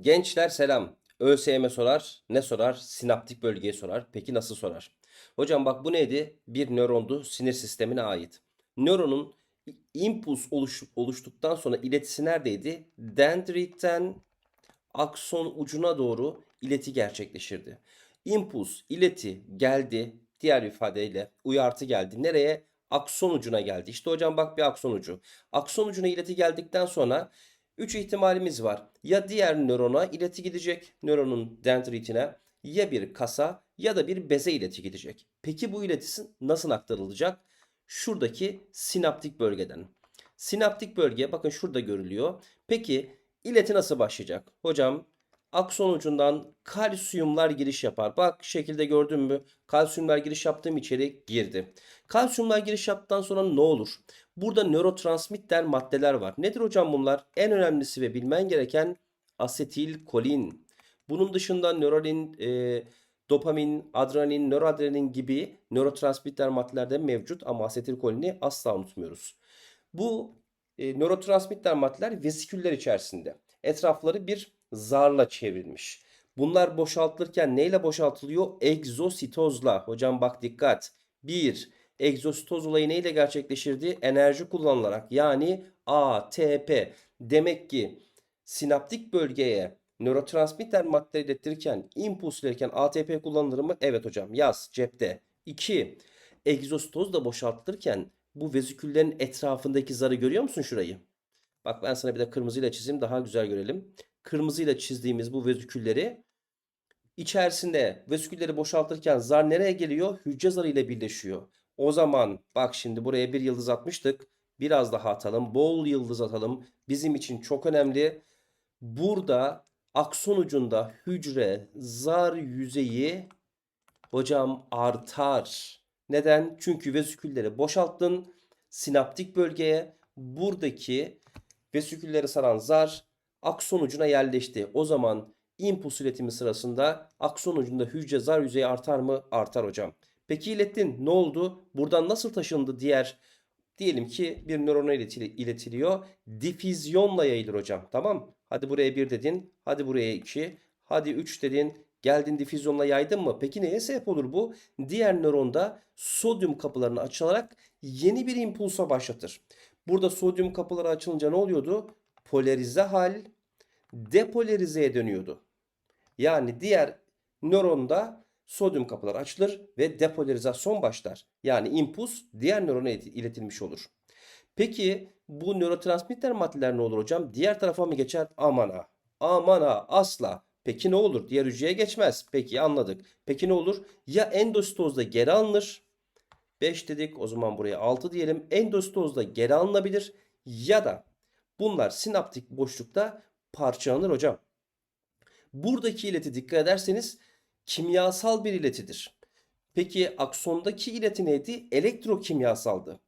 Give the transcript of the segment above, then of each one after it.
Gençler selam. ÖSYM sorar. Ne sorar? Sinaptik bölgeyi sorar. Peki nasıl sorar? Hocam bak bu neydi? Bir nörondu. Sinir sistemine ait. Nöronun impuls oluş, oluştuktan sonra iletisi neredeydi? Dendritten akson ucuna doğru ileti gerçekleşirdi. İmpuls, ileti geldi. Diğer ifadeyle uyartı geldi. Nereye? Akson ucuna geldi. İşte hocam bak bir akson ucu. Akson ucuna ileti geldikten sonra 3 ihtimalimiz var. Ya diğer nörona ileti gidecek, nöronun dendritine ya bir kasa ya da bir beze ileti gidecek. Peki bu ileti nasıl aktarılacak? Şuradaki sinaptik bölgeden. Sinaptik bölge bakın şurada görülüyor. Peki ileti nasıl başlayacak? Hocam akson ucundan kalsiyumlar giriş yapar. Bak şekilde gördün mü? Kalsiyumlar giriş yaptığım içeri girdi. Kalsiyumlar giriş yaptıktan sonra ne olur? Burada nörotransmitter maddeler var. Nedir hocam bunlar? En önemlisi ve bilmen gereken asetilkolin. Bunun dışında nörolin, e, dopamin, adrenalin, nöroadrenalin gibi nörotransmitter maddeler de mevcut ama asetilkolini asla unutmuyoruz. Bu e, nörotransmitter maddeler vesiküller içerisinde. Etrafları bir zarla çevrilmiş. Bunlar boşaltılırken neyle boşaltılıyor? Egzositozla. Hocam bak dikkat. 1. Egzositoz olayı neyle gerçekleşirdi? Enerji kullanılarak yani ATP. Demek ki sinaptik bölgeye nörotransmitter madde ilettirirken, impuls verirken ATP kullanılır mı? Evet hocam yaz cepte. 2. Egzositoz da boşaltılırken bu veziküllerin etrafındaki zarı görüyor musun şurayı? Bak ben sana bir de kırmızıyla çizeyim daha güzel görelim. Kırmızıyla çizdiğimiz bu vezikülleri içerisinde vesikülleri boşaltırken zar nereye geliyor? Hücre zarı ile birleşiyor. O zaman bak şimdi buraya bir yıldız atmıştık. Biraz daha atalım. Bol yıldız atalım. Bizim için çok önemli. Burada akson ucunda hücre zar yüzeyi hocam artar. Neden? Çünkü vesikülleri boşalttın. Sinaptik bölgeye buradaki vesikülleri saran zar akson ucuna yerleşti. O zaman impuls iletimi sırasında akson ucunda hücre zar yüzeyi artar mı? Artar hocam. Peki ilettin. Ne oldu? Buradan nasıl taşındı diğer diyelim ki bir nörona iletili- iletiliyor. Difüzyonla yayılır hocam. Tamam? Hadi buraya 1 dedin. Hadi buraya 2. Hadi 3 dedin. Geldin difüzyonla yaydın mı? Peki neye sebep olur bu? Diğer nöronda sodyum kapılarını açılarak yeni bir impulsa başlatır. Burada sodyum kapıları açılınca ne oluyordu? Polarize hal depolarizeye dönüyordu. Yani diğer nöronda sodyum kapıları açılır ve depolarizasyon başlar. Yani impuls diğer nörona ilet- iletilmiş olur. Peki bu nörotransmitter maddeler ne olur hocam? Diğer tarafa mı geçer? Aman ha. Aman ha asla. Peki ne olur? Diğer hücreye geçmez. Peki anladık. Peki ne olur? Ya endositozda geri alınır. 5 dedik o zaman buraya 6 diyelim. Endositozda geri alınabilir. Ya da bunlar sinaptik boşlukta parçalanır hocam. Buradaki ileti dikkat ederseniz kimyasal bir iletidir. Peki aksondaki ileti neydi? Elektrokimyasaldı.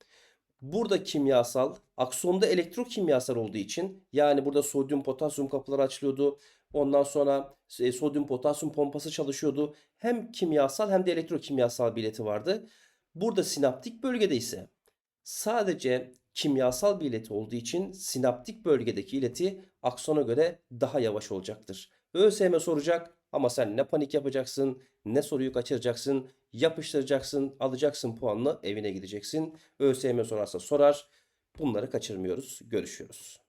Burada kimyasal, aksonda elektrokimyasal olduğu için yani burada sodyum potasyum kapıları açılıyordu. Ondan sonra e, sodyum potasyum pompası çalışıyordu. Hem kimyasal hem de elektrokimyasal bir ileti vardı. Burada sinaptik bölgede ise sadece kimyasal bir ileti olduğu için sinaptik bölgedeki ileti aksona göre daha yavaş olacaktır. ÖSYM soracak ama sen ne panik yapacaksın, ne soruyu kaçıracaksın, yapıştıracaksın, alacaksın puanını evine gideceksin. ÖSYM sorarsa sorar. Bunları kaçırmıyoruz. Görüşüyoruz.